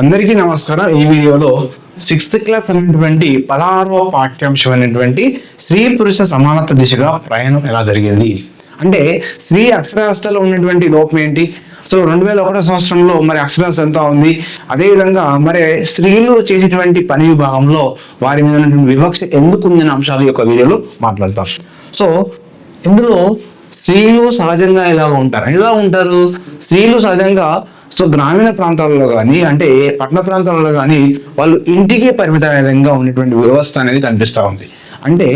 అందరికీ నమస్కారం. ఈ వీడియోలో సిక్స్త్ క్లాస్ అనేటువంటి పదహారవ పాఠ్యాంశం అనేటువంటి స్త్రీ పురుష సమానత దిశగా ప్రయాణం ఎలా జరిగింది? అంటే స్త్రీ అక్షరాస్యతలో ఉన్నటువంటి లోపం ఏంటి? సో రెండు వేల ఒకటో సంవత్సరంలో మరి అక్షరాస్యత ఎంత ఉంది? అదేవిధంగా మరి స్త్రీలు చేసేటువంటి పని విభాగంలో వారి మీద ఉన్నటువంటి వివక్ష ఎందుకు ఉందనే అంశాలు ఈ యొక్క వీడియోలో మాట్లాడతాం. సో ఇందులో స్త్రీలు సహజంగా ఎలా ఉంటారు? ఎలా ఉంటారు? స్త్రీలు సహజంగా సో గ్రామీణ ప్రాంతాలలో కానీ అంటే పట్టణ ప్రాంతాలలో కానీ వాళ్ళు ఇంటికి పరిమితమైన విధంగా ఉన్నటువంటి వ్యవస్థ అనేది కనిపిస్తూ ఉంది. అంటే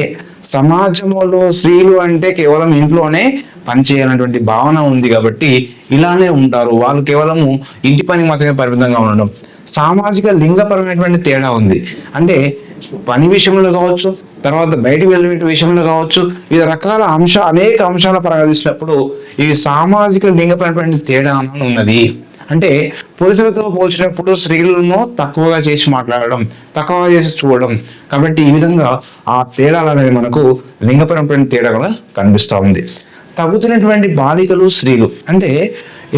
సమాజంలో స్త్రీలు అంటే కేవలం ఇంట్లోనే పనిచేయాలన్నటువంటి భావన ఉంది కాబట్టి ఇలానే ఉంటారు. వాళ్ళు కేవలము ఇంటి పని మాత్రమే పరిమితంగా ఉండడం. సామాజిక లింగపరమైనటువంటి తేడా ఉంది. అంటే పని విషయంలో కావచ్చు తర్వాత బయటికి వెళ్ళే విషయంలో కావచ్చు వివిధ రకాల అంశ అనేక అంశాల పరంగా తీసినప్పుడు ఈ సామాజిక లింగపరమైనటువంటి తేడా ఉన్నది? అంటే పురుషులతో పోల్చినప్పుడు స్త్రీలను తక్కువగా చేసి మాట్లాడడం తక్కువగా చేసి చూడడం. కాబట్టి ఈ విధంగా ఆ తేడాలు అనేది మనకు లింగపరమైన తేడా కనిపిస్తూ ఉంది. తగ్గుతున్నటువంటి బాలికలు స్త్రీలు అంటే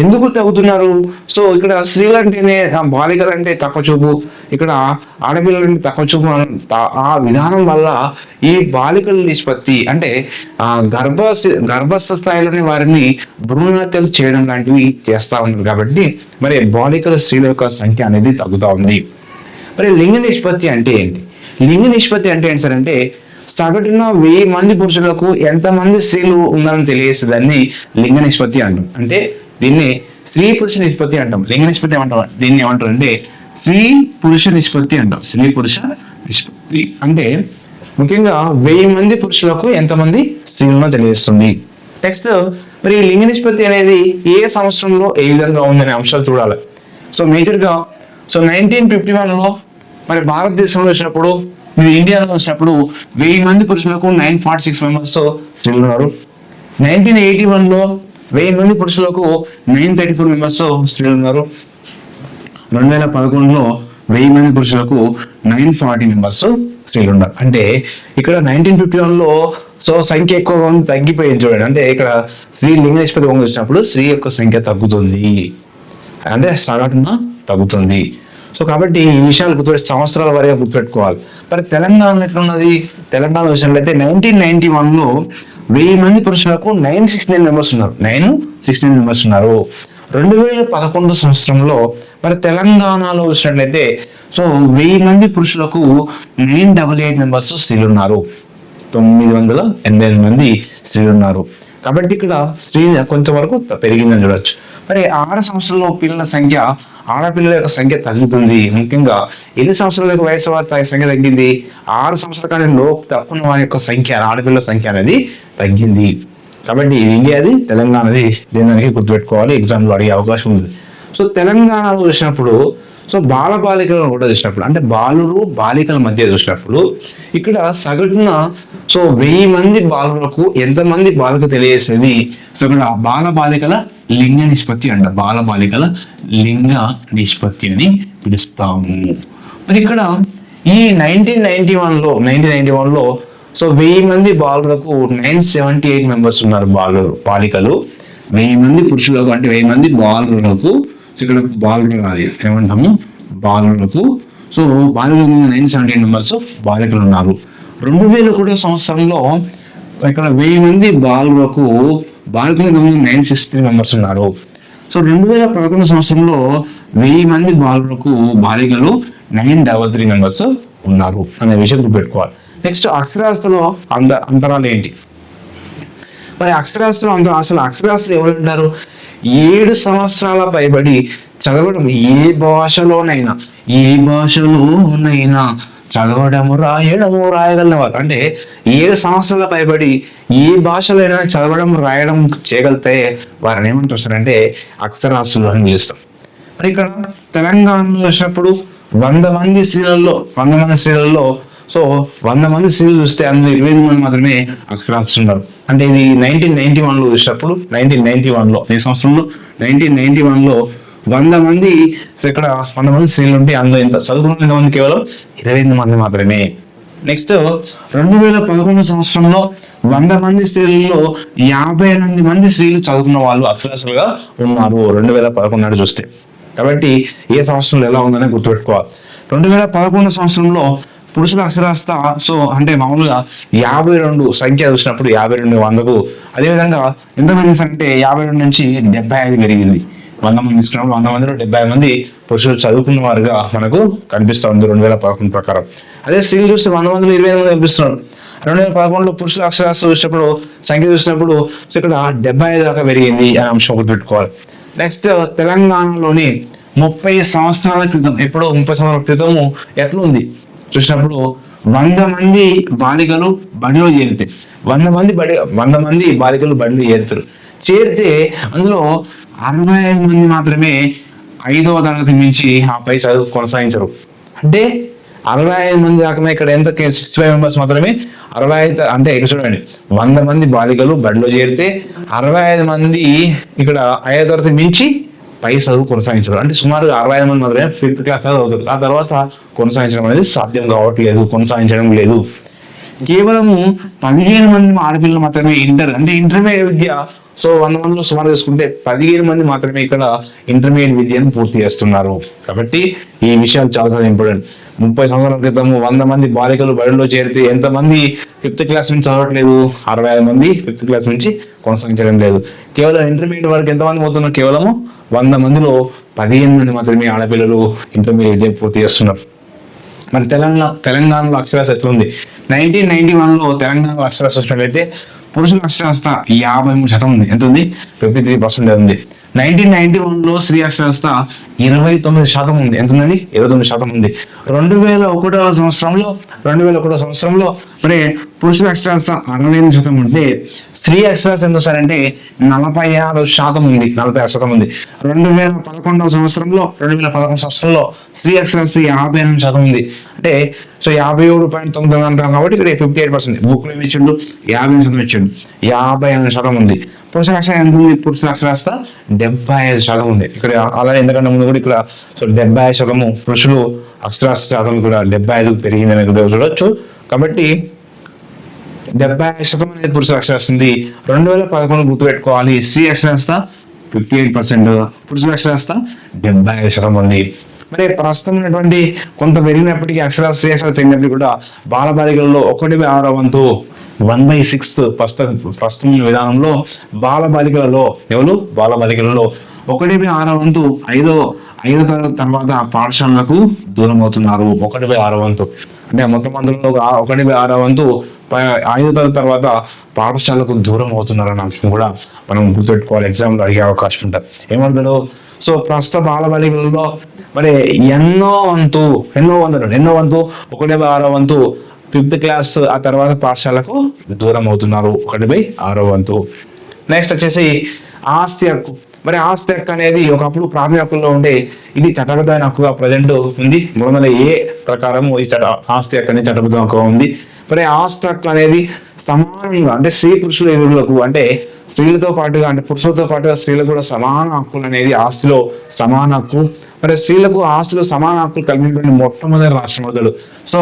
ఎందుకు తగ్గుతున్నారు సో ఇక్కడ స్త్రీలు అంటేనే బాలికలు అంటే తక్కువ చూపు ఇక్కడ ఆడపిల్లలు అంటే తక్కువ చూపు ఆ విధానం వల్ల ఈ బాలికల నిష్పత్తి అంటే ఆ గర్భ గర్భస్థ స్థాయిలోనే వారిని భ్రూణహత్యలు చేయడం లాంటివి చేస్తా ఉన్నారు కాబట్టి మరి బాలికల స్త్రీల యొక్క సంఖ్య అనేది తగ్గుతూ ఉంది. మరి లింగ నిష్పత్తి అంటే ఏంటి? లింగ నిష్పత్తి అంటే ఏంటి సార్ అంటే సగటున వెయ్యి మంది పురుషులకు ఎంతమంది స్త్రీలు ఉన్నారని తెలియజేసేదాన్ని లింగ నిష్పత్తి అంటాం. అంటే దీన్ని స్త్రీ పురుష నిష్పత్తి అంటాం. లింగ నిష్పత్తి ఏమంటాం? దీన్ని ఏమంటారు అంటే స్త్రీ పురుష నిష్పత్తి అంటాం. స్త్రీ పురుష నిష్పత్తి అంటే ముఖ్యంగా వెయ్యి మంది పురుషులకు ఎంతమంది స్త్రీలను తెలియజేస్తుంది? నెక్స్ట్ మరి ఈ లింగ నిష్పత్తి అనేది ఏ సంవత్సరంలో ఏ విధంగా ఉందనే అంశాలు చూడాలి. సో మేజర్గా సో నైన్టీన్ ఫిఫ్టీ వన్లో మరి భారతదేశంలో వచ్చినప్పుడు మీరు ఇండియాలో వచ్చినప్పుడు వెయ్యి మంది పురుషులకు నైన్ ఫార్టీ సిక్స్ మెంబర్స్ స్త్రీలు ఉన్నారు. నైన్టీన్ ఎయిటీ వన్లో వెయ్యి మంది పురుషులకు నైన్ థర్టీ ఫోర్ మెంబర్స్ స్త్రీలు ఉన్నారు రెండు వేల పదకొండులో వెయ్యి మంది పురుషులకు నైన్ ఫార్టీ మెంబర్స్ స్త్రీలు ఉన్నారు అంటే ఇక్కడ నైన్టీన్ ఫిఫ్టీ వన్లో సో సంఖ్య ఎక్కువగా ఉంది తగ్గిపోయింది చూడండి. అంటే ఇక్కడ స్త్రీ లింగ నిష్పత్తి వంగ వచ్చినప్పుడు స్త్రీ యొక్క సంఖ్య తగ్గుతుంది. అంటే సగటున తగ్గుతుంది. సో కాబట్టి ఈ విషయాలు గుర్తుపెట్టి సంవత్సరాల వరకు గుర్తుపెట్టుకోవాలి. మరి తెలంగాణ ఎట్లున్నది? తెలంగాణ విషయంలో అయితే నైన్టీన్ నైన్టీ వన్లో వెయ్యి మంది పురుషులకు నైన్ సిక్స్ నైన్ మెంబర్స్ ఉన్నారు. నైన్ సిక్స్ నైన్ మెంబర్స్ ఉన్నారు. రెండు వేల పదకొండు సంవత్సరంలో మరి తెలంగాణలో వచ్చినట్లయితే సో వెయ్యి మంది పురుషులకు నైన్ డబల్ ఎయిట్ మెంబర్స్ స్త్రీలు ఉన్నారు తొమ్మిది వందల ఎనభై ఎనిమిది మంది స్త్రీలు ఉన్నారు కాబట్టి ఇక్కడ స్త్రీ కొంతవరకు పెరిగిందని చూడొచ్చు. మరి ఆరు సంవత్సరంలో పిల్లల సంఖ్య ఆడపిల్లల యొక్క సంఖ్య తగ్గుతుంది. ముఖ్యంగా ఎన్ని సంవత్సరాల యొక్క వయసు వారి సంఖ్య తగ్గింది? ఆరు సంవత్సరాల కానీ లోపు తక్కువ వారి యొక్క సంఖ్య ఆడపిల్లల సంఖ్య అనేది తగ్గింది. కాబట్టి ఇది ఇండియాది తెలంగాణది దీనికి దానికి గుర్తుపెట్టుకోవాలి. ఎగ్జామ్లో అడిగే అవకాశం ఉంది. సో తెలంగాణలో చూసినప్పుడు సో బాల బాలికలను కూడా చూసినప్పుడు అంటే బాలురు బాలికల మధ్య చూసినప్పుడు ఇక్కడ సగటున సో వెయ్యి మంది బాలులకు ఎంతమంది బాలిక తెలియజేసేది? సో ఇక్కడ బాల బాలికల లింగ నిష్పత్తి అంట. బాల బాలికల లింగ నిష్పత్తి అని పిలుస్తాము. మరి ఇక్కడ ఈ నైన్టీన్ నైన్టీ వన్లో నైన్టీన్ నైన్టీ వన్లో సో వెయ్యి మంది బాలులకు నైన్ సెవెంటీ ఎయిట్ మెంబర్స్ ఉన్నారు బాలు బాలికలు. వెయ్యి మంది పురుషులకు అంటే వెయ్యి మంది బాలులకు. సో ఇక్కడ బాలురు కాదు ఏమంటాము? బాలులకు. సో బాలికలు నైన్ సెవెంటీ ఎయిట్ మెంబర్స్ బాలికలు ఉన్నారు. రెండు వేల కూడా సంవత్సరంలో ఇక్కడ వెయ్యి మంది బాలులకు బాలికలు నైన్ సిక్స్ త్రీ మెంబర్స్ ఉన్నారు. సో రెండు వేల పదకొండు సంవత్సరంలో వెయ్యి మంది బాలులకు బాలికలు నైన్ డబల్ త్రీ మెంబర్స్ ఉన్నారు అనే విషయం గుర్తుపెట్టుకోవాలి. నెక్స్ట్ అక్షరాస్యతలో అంద అంతరాలు ఏంటి? మరి అక్షరాస్యతలో అంత అసలు అక్షరాస్యతలు ఎవరు ఉంటారు ఏడు సంవత్సరాల పైబడి చదవడం ఏ భాషలోనైనా ఏ భాషలోనైనా చదవడము రాయడము రాయగలిగిన వారు అంటే ఏడు సంవత్సరాల పైబడి ఏ భాషలైనా చదవడం రాయడం చేయగలిగితే వారిని ఏమంటారు సార్ అంటే అక్షరాస్యులు అని పిలుస్తాం మరి ఇక్కడ తెలంగాణలో వచ్చినప్పుడు వంద మంది స్త్రీలలో వంద మంది స్త్రీలలో సో వంద మంది స్త్రీలు చూస్తే అందులో ఇరవై ఎనిమిది మంది మాత్రమే అక్షరాస్యులు ఉన్నారు. అంటే ఇది నైన్టీన్ నైన్టీ వన్లో చూసినప్పుడు నైన్టీన్ నైన్టీ వన్లో ఈ సంవత్సరంలో నైన్టీన్ నైన్టీ వన్లో వంద మంది ఇక్కడ వంద మంది స్త్రీలు ఉంటే అందులో ఎంత చదువుకున్న మంది కేవలం ఇరవై ఎనిమిది మంది మాత్రమే. నెక్స్ట్ రెండు వేల పదకొండు సంవత్సరంలో వంద మంది స్త్రీలలో యాభై ఎనిమిది మంది స్త్రీలు చదువుకున్న వాళ్ళు అక్షరాస్యులుగా ఉన్నారు రెండు వేల పదకొండు నాడు చూస్తే. కాబట్టి ఏ సంవత్సరంలో ఎలా ఉందని గుర్తుపెట్టుకోవాలి. రెండు వేల పదకొండు సంవత్సరంలో పురుషుల అక్షరాస్యత సో అంటే మామూలుగా యాభై రెండు సంఖ్య చూసినప్పుడు యాభై రెండు వందకు. అదేవిధంగా ఎంత పెరిగింది అంటే యాభై రెండు నుంచి డెబ్బై ఐదు పెరిగింది. వంద మంది తీసుకున్నప్పుడు వంద మందిలో డెబ్బై మంది పురుషులు చదువుకున్న వారుగా మనకు కనిపిస్తా ఉంది రెండు వేల పదకొండు ప్రకారం. అదే స్త్రీలు చూస్తే వంద మందిలో ఇరవై మంది కనిపిస్తున్నారు. రెండు వేల పదకొండులో పురుషుల అక్షరాస్యత చూసినప్పుడు సంఖ్య చూసినప్పుడు ఇక్కడ డెబ్బై ఐదు దాకా పెరిగింది అనే అంశం గుర్తుపెట్టుకోవాలి నెక్స్ట్ తెలంగాణలోని ముప్పై సంవత్సరాల క్రితం ఎప్పుడో ముప్పై సంవత్సరాల క్రితము ఎట్లుంది? చూసినప్పుడు వంద మంది బాలికలు బడిలో చేరితే వంద మంది బడి వంద మంది బాలికలు బడిలో చేరుతారు. చేరితే అందులో అరవై ఐదు మంది మాత్రమే ఐదవ తరగతి మించి ఆ పై చదువు కొనసాగించరు. అంటే అరవై ఐదు మంది దాకా ఇక్కడ ఎంత సిక్స్టీ ఫైవ్ మెంబర్స్ మాత్రమే అరవై ఐదు అంటే ఇక్కడ చూడండి వంద మంది బాలికలు బడిలో చేరితే అరవై ఐదు మంది ఇక్కడ ఐదో తరగతి మించి పై చదువు కొనసాగించరు. అంటే సుమారుగా అరవై ఐదు మంది మాత్రమే ఫిఫ్త్ క్లాస్ అవుతారు. ఆ తర్వాత కొనసాగించడం అనేది సాధ్యం కావట్లేదు కొనసాగించడం లేదు. కేవలము పదిహేను మంది ఆడపిల్లలు మాత్రమే ఇంటర్ అంటే ఇంటర్మీడియట్ విద్య సో వంద మందిలో సుమారు చూసుకుంటే పదిహేను మంది మాత్రమే ఇక్కడ ఇంటర్మీడియట్ విద్యను పూర్తి చేస్తున్నారు. కాబట్టి ఈ విషయాలు చాలా చాలా ఇంపార్టెంట్ ముప్పై సంవత్సరాల క్రితం వంద మంది బాలికలు బడిలో చేరితే ఎంతమంది ఫిఫ్త్ క్లాస్ నుంచి చదవట్లేదు? అరవై ఐదు మంది ఫిఫ్త్ క్లాస్ నుంచి కొనసాగించడం లేదు. కేవలం ఇంటర్మీడియట్ వరకు ఎంతమంది పోతున్నారు? కేవలము వంద మందిలో పదిహేను మంది మాత్రమే ఆడపిల్లలు ఇంటర్మీడియట్ విద్య పూర్తి చేస్తున్నారు. మరి తెలంగాణ తెలంగాణలో అక్షరాస్యత ఎట్లుంది నైన్టీన్ నైన్టీ వన్లో తెలంగాణలో అక్షరాస్యత వచ్చినట్లయితే పురుషుల అక్షరాస్యత యాభై మూడు శాతం ఉంది. ఎంత ఉంది? ఫిఫ్టీ త్రీ పర్సెంట్ ఉంది. నైన్టీన్ నైన్టీ వన్లో స్త్రీ అక్షరాస్యత ఇరవై తొమ్మిది శాతం ఉంది. ఎంత ఉందండి? ఇరవై తొమ్మిది శాతం ఉంది. రెండు వేల ఒకటో సంవత్సరంలో రెండు వేల ఒకటో సంవత్సరంలో మరి పురుషుల అక్షరాస్యత అరవై ఎనిమిది శాతం ఉంటే స్త్రీ అక్షరాస్యత ఎంత సారంటే నలభై ఆరు శాతం ఉంది నలభై ఆరు శాతం ఉంది. రెండు వేల పదకొండవ సంవత్సరంలో రెండు వేల పదకొండు సంవత్సరంలో స్త్రీ అక్షరాస్యత యాభై ఎనిమిది శాతం ఉంది. అంటే సో యాభై ఏడు పాయింట్ తొమ్మిది అంటాం కాబట్టి ఇక్కడ ఫిఫ్టీ ఎయిట్ పర్సెంట్ బుక్లో ఇచ్చిండు? యాభై ఎనిమిది శాతం ఇచ్చిండు. యాభై ఎనిమిది శాతం ఉంది. పురుషుల అక్షరం ఎంత ఉంది? పురుషుల అక్షరాస్యత డెబ్బై ఐదు శాతం ఉంది. ఇక్కడ అలాగే ఎందుకంటే ముందు కూడా ఇక్కడ సో డెబ్బై ఐదు శాతము పురుషులు అక్షరాస్యత శాతం కూడా డెబ్బై ఐదు పెరిగిందని కూడా చూడొచ్చు. కాబట్టి డెబ్బై ఐదు శాతం అనేది పురుషుల అక్షరాస్యత రెండు వేల పదకొండు గుర్తుపెట్టుకోవాలి. స్త్రీ అక్షరాస్యత ఫిఫ్టీ ఎయిట్ పర్సెంట్ పురుషుల అక్షరాస్యత డెబ్బై ఐదు శాతం ఉంది. మరి ప్రస్తుతం ఉన్నటువంటి కొంత పెరిగినప్పటికీ అక్షర స్త్రీ పెరిగినప్పటికీ కూడా బాలబాలికలలో ఒకటి బై ఆరో వంతు వన్ బై సిక్స్త్ ప్రస్తుత ప్రస్తుతం విధానంలో విధానంలో బాలబాలికలలో ఎవరు? బాలబాలికలలో ఒకటి బై ఆరో వంతు ఐదో ఐదో తరగతి తర్వాత పాఠశాలలకు దూరం అవుతున్నారు. ఒకటి బై ఆరో వంతు. అంటే మొత్తం అందులో ఆ- ఒకటి బై ఆరో వంతు ఆయుధాల తర్వాత పాఠశాలకు దూరం అవుతున్నారన్న అంశం కూడా మనం గుర్తుపెట్టుకోవాలి. ఎగ్జామ్లో అడిగే అవకాశం ఉంటుంది. ఏమంటారు? సో ప్రస్తుత బాలబాలికలలో మరి ఎన్నో వంతు ఎన్నో వందలు ఎన్నో వంతు ఒకటి ఆరో వంతు ఫిఫ్త్ క్లాస్ ఆ తర్వాత పాఠశాలకు దూరం అవుతున్నారు. ఒకటి బై ఆరో వంతు. నెక్స్ట్ వచ్చేసి ఆస్తి హక్కు. మరి ఆస్తి హక్కు అనేది ఒకప్పుడు ప్రాథమిక హక్కుల్లో ఉండే ఇది చట్టబద్ధమైన హక్కుగా ప్రజెంట్ ఉంది. మూడు వందల ఏ ప్రకారం ఈ చట్ట ఆస్తి హక్కు అనేది చట్టబద్ధ హక్కుగా ఉంది. మరి ఆస్తి హక్కు అనేది సమానంగా అంటే స్త్రీ పురుషుల ఎదురులకు అంటే స్త్రీలతో పాటుగా అంటే పురుషులతో పాటుగా స్త్రీలకు కూడా సమాన హక్కులు అనేది ఆస్తిలో సమాన హక్కు. మరి స్త్రీలకు ఆస్తిలో సమాన హక్కులు కలిగినటువంటి మొట్టమొదటి రాష్ట్రం మొదలు సో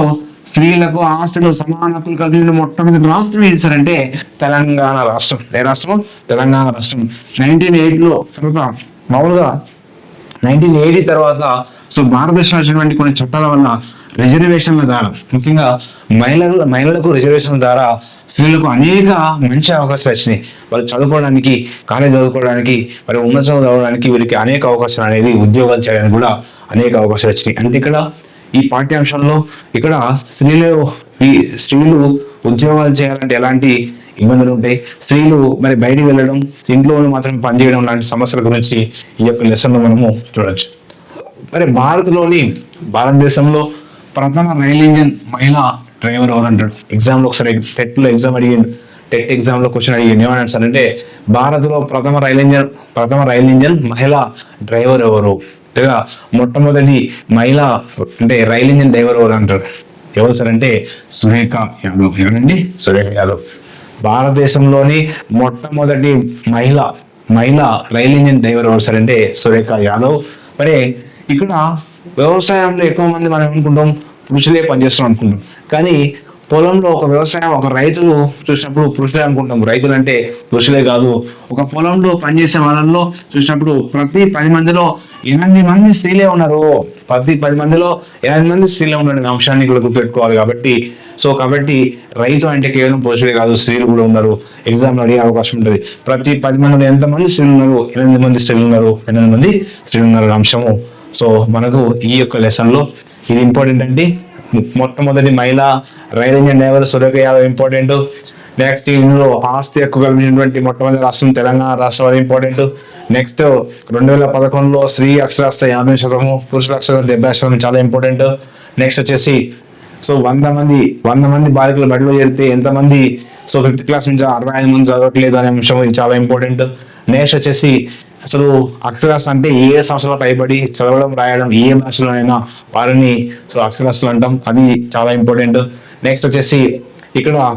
స్త్రీలకు ఆస్తులు సమాన హక్కులు కలిగిన మొట్టమొదటి రాష్ట్రం ఏది సార్ అంటే తెలంగాణ రాష్ట్రం. ఏ రాష్ట్రం తెలంగాణ రాష్ట్రం. నైన్టీన్ ఎయిట్లో తర్వాత మామూలుగా నైన్టీన్ ఎయిటీ తర్వాత సో భారతదేశంలో వచ్చినటువంటి కొన్ని చట్టాల వల్ల రిజర్వేషన్ల ద్వారా ముఖ్యంగా మహిళలు మహిళలకు రిజర్వేషన్ల ద్వారా స్త్రీలకు అనేక మంచి అవకాశాలు వచ్చినాయి. వాళ్ళు చదువుకోవడానికి కాలేజ్ చదువుకోవడానికి మరి ఉన్నత చదువు చదవడానికి వీరికి అనేక అవకాశాలు అనేది ఉద్యోగాలు చేయడానికి కూడా అనేక అవకాశాలు వచ్చినాయి. అంటే ఇక్కడ ఈ పాఠ్యాంశంలో ఇక్కడ స్త్రీలు ఈ స్త్రీలు ఉద్యోగాలు చేయాలంటే ఎలాంటి ఇబ్బందులు ఉంటాయి? స్త్రీలు మరి బయటికి వెళ్ళడం ఇంట్లో మాత్రం పనిచేయడం లాంటి సమస్యల గురించి ఈ యొక్క లెసన్ మనము చూడొచ్చు. మరి భారత్లోని భారతదేశంలో ప్రథమ రైల్ ఇంజన్ మహిళా డ్రైవర్ ఎవరు అంటాడు ఎగ్జామ్లో ఒకసారి టెట్లో ఎగ్జామ్ అడిగాడు. టెట్ ఎగ్జామ్లో క్వశ్చన్ అడిగిండు ఏమని సార్ అంటే భారత్లో ప్రథమ రైల్ ఇంజన్ ప్రథమ రైల్ ఇంజన్ మహిళా డ్రైవర్ ఎవరు? లేదా మొట్టమొదటి మహిళ అంటే రైల్ ఇంజన్ డ్రైవర్ ఎవరు అంటారు? ఎవరు సార్ అంటే? సురేఖ యాదవ్. ఎవరండి? సురేఖ యాదవ్. భారతదేశంలోని మొట్టమొదటి మహిళ మహిళ రైల్ ఇంజన్ డ్రైవర్ ఎవరు సార్ అంటే సురేఖ యాదవ్. మరి ఇక్కడ వ్యవసాయంలో ఎక్కువ మంది మనం అనుకుంటాం పురుషులే పనిచేస్తాం అనుకుంటాం. కానీ పొలంలో ఒక వ్యవసాయం ఒక రైతులు చూసినప్పుడు పురుషులే అనుకుంటాం. రైతులు అంటే పురుషులే కాదు. ఒక పొలంలో పనిచేసే వాళ్ళలో చూసినప్పుడు ప్రతి పది మందిలో ఎనిమిది మంది స్త్రీలే ఉన్నారు. ప్రతి పది మందిలో ఎనిమిది మంది స్త్రీలే ఉన్నారు అంశాన్ని కూడా గుర్తుపెట్టుకోవాలి కాబట్టి. సో కాబట్టి రైతు అంటే కేవలం పురుషులే కాదు స్త్రీలు కూడా ఉన్నారు. ఎగ్జామ్ అడిగే అవకాశం ఉంటుంది. ప్రతి పది మందిలో ఎంతమంది స్త్రీలు ఉన్నారు? ఎనిమిది మంది స్త్రీలు ఉన్నారు. ఎనిమిది మంది స్త్రీలు ఉన్నారు అంశము. సో మనకు ఈ యొక్క లెసన్లో ఇది ఇంపార్టెంట్ అండి. మొట్టమొదటి మహిళ rail engine driver Surekha Yadav important. Next ఇందులో ఆస్తి హక్కు కలిగినటువంటి మొట్టమొదటి రాష్ట్రం తెలంగాణ రాష్ట్రం అది ఇంపార్టెంట్. నెక్స్ట్ రెండు వేల పదకొండులో స్త్రీ అక్షరాస్త యాభై శాతము పురుషుల అక్షరాలు డెబ్బై శాతం చాలా ఇంపార్టెంట్. నెక్స్ట్ వచ్చేసి సో వంద మంది వంద మంది బాలికలు బడిలో చేరితే ఎంతమంది సో ఫిఫ్త్ క్లాస్ నుంచి అరవై ఐదు మంది చదవట్లేదు అనే అంశం ఇది చాలా ఇంపార్టెంట్. నెక్స్ట్ వచ్చేసి అసలు అక్షరాస్యత అంటే ఏ సంవత్సరాలు పైబడి చదవడం రాయడం ఏ భాషలోనైనా వారిని సో అక్షరాస్యులు అంటాం. అది చాలా ఇంపార్టెంట్. నెక్స్ట్ వచ్చేసి ఇక్కడ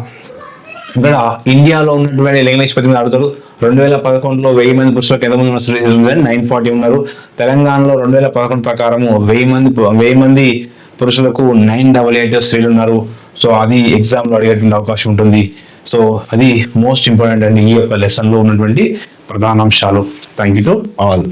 ఇక్కడ ఇండియాలో ఉన్నటువంటి లింగ్లీష్ పది మంది ఆడుతారు. రెండు వేల పదకొండులో వెయ్యి మంది పురుషులకు ఎంత మంది ఉన్నారు? నైన్ ఫార్టీ ఉన్నారు. తెలంగాణలో రెండు వేల పదకొండు ప్రకారము వెయ్యి మంది వెయ్యి మంది పురుషులకు నైన్ డబల్ ఎయిట్ స్త్రీలు ఉన్నారు. సో అది ఎగ్జామ్లో అడిగేటువంటి అవకాశం ఉంటుంది. సో అది మోస్ట్ ఇంపార్టెంట్ అండి ఈ యొక్క లెసన్లో ఉన్నటువంటి ప్రధాన అంశాలు థ్యాంక్ యూ టు ఆల్